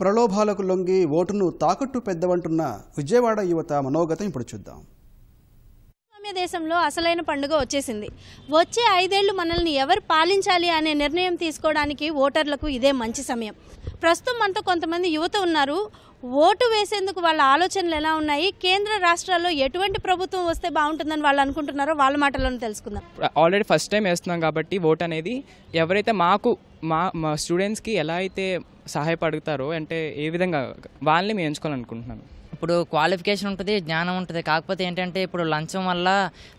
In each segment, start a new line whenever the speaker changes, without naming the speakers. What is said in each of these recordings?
ప్రలోభాలకు లొంగి ఓటును తాకట్టు పెద్దవంటున్న విజయవాడ యువత మనోగతం ఇప్పుడు చూద్దాం.
దేశంలో అసలైన పండుగ వచ్చేసింది. వచ్చే ఐదేళ్ళు మనల్ని ఎవరు పాలించాలి అనే నిర్ణయం తీసుకోవడానికి ఓటర్లకు ఇదే మంచి సమయం. ప్రస్తుతం మనతో కొంతమంది యువత ఉన్నారు. ఓటు వేసేందుకు వాళ్ళ ఆలోచనలు ఎలా ఉన్నాయి? కేంద్ర రాష్ట్రాల్లో ఎటువంటి ప్రభుత్వం వస్తే బాగుంటుందని వాళ్ళు అనుకుంటున్నారో వాళ్ళ మాటలను తెలుసుకుందాం.
ఆల్రెడీ ఫస్ట్ టైం వేస్తున్నాం కాబట్టి ఓట్ అనేది ఎవరైతే మాకు మా మా స్టూడెంట్స్కి ఎలా అయితే సహాయపడతారో అంటే ఏ విధంగా వాళ్ళని మేము ఎంచుకోవాలనుకుంటున్నాను.
ఇప్పుడు క్వాలిఫికేషన్ ఉంటుంది జ్ఞానం ఉంటుంది. కాకపోతే ఏంటంటే ఇప్పుడు లంచం వల్ల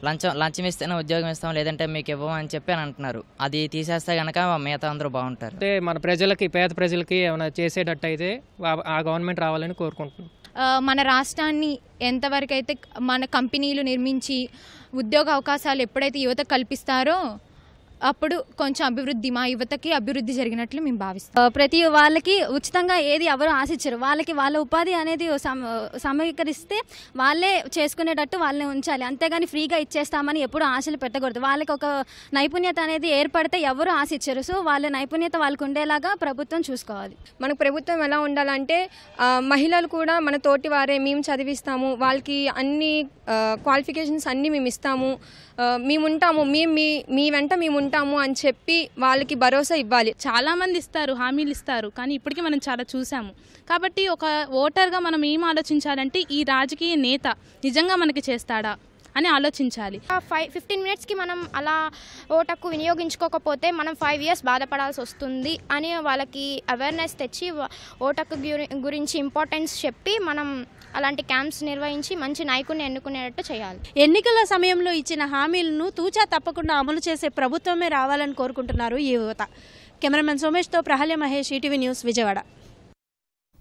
లంచం లంచం ఇస్తేనే ఉద్యోగం ఇస్తాం లేదంటే మీకు ఇవ్వం అని చెప్పి అని అంటున్నారు. అది తీసేస్తే కనుక మిగతా అందరూ బాగుంటారు.
అంటే మన ప్రజలకి పేద ప్రజలకి ఏమైనా చేసేటట్టు అయితే ఆ- గవర్నమెంట్ రావాలని కోరుకుంటున్నాం.
మన రాష్ట్రాన్ని ఎంతవరకు అయితే మన కంపెనీలు నిర్మించి ఉద్యోగ అవకాశాలు ఎప్పుడైతే యువత కల్పిస్తారో అప్పుడు కొంచెం అభివృద్ధి మా యువతకి అభివృద్ధి జరిగినట్లు మేము భావిస్తాం.
ప్రతి వాళ్ళకి ఉచితంగా ఏది ఎవరు ఆశించరు. వాళ్ళకి వాళ్ళ ఉపాధి అనేది సమ- సమీకరిస్తే వాళ్ళే చేసుకునేటట్టు వాళ్ళని ఉంచాలి. అంతేగాని ఫ్రీగా ఇచ్చేస్తామని ఎప్పుడు ఆశలు పెట్టకూడదు. వాళ్ళకి ఒక నైపుణ్యత అనేది ఏర్పడితే ఎవరు ఆశించరు. సో వాళ్ళ నైపుణ్యత వాళ్ళకు ఉండేలాగా ప్రభుత్వం చూసుకోవాలి.
మనకు ప్రభుత్వం ఎలా ఉండాలంటే మహిళలు కూడా మన తోటి వారే మేము చదివిస్తాము. వాళ్ళకి అన్ని క్వాలిఫికేషన్స్ అన్నీ మేము ఇస్తాము. మేము ఉంటాము. మేము మీ మీ వెంట మేము ఉంటాము అని చెప్పి వాళ్ళకి భరోసా ఇవ్వాలి.
చాలామంది ఇస్తారు హామీలు ఇస్తారు కానీ ఇప్పటికీ మనం చాలా చూసాము కాబట్టి ఒక ఓటర్గా మనం ఏం ఆలోచించాలంటే ఈ రాజకీయ నేత నిజంగా మనకి చేస్తాడా? అని ఆలోచించాలి.
ఫైవ్ ఫిఫ్టీన్ మినిట్స్కి మనం అలా ఓటకు వినియోగించుకోకపోతే మనం ఫైవ్ ఇయర్స్ బాధపడాల్సి వస్తుంది అని వాళ్ళకి అవేర్నెస్ తెచ్చి ఓటకు గురి- గురించి ఇంపార్టెన్స్ చెప్పి మనం అలాంటి క్యాంప్స్ నిర్వహించి మంచి నాయకుడిని ఎన్నుకునేటట్టు చేయాలి.
ఎన్నికల సమయంలో ఇచ్చిన హామీలను తూచా తప్పకుండా అమలు చేసే ప్రభుత్వమే రావాలని కోరుకుంటున్నారు ఈ యువత. కెమెరామెన్ సోమేష్తో ప్రహల్య మహేష్ ఈటీవీ న్యూస్ విజయవాడ.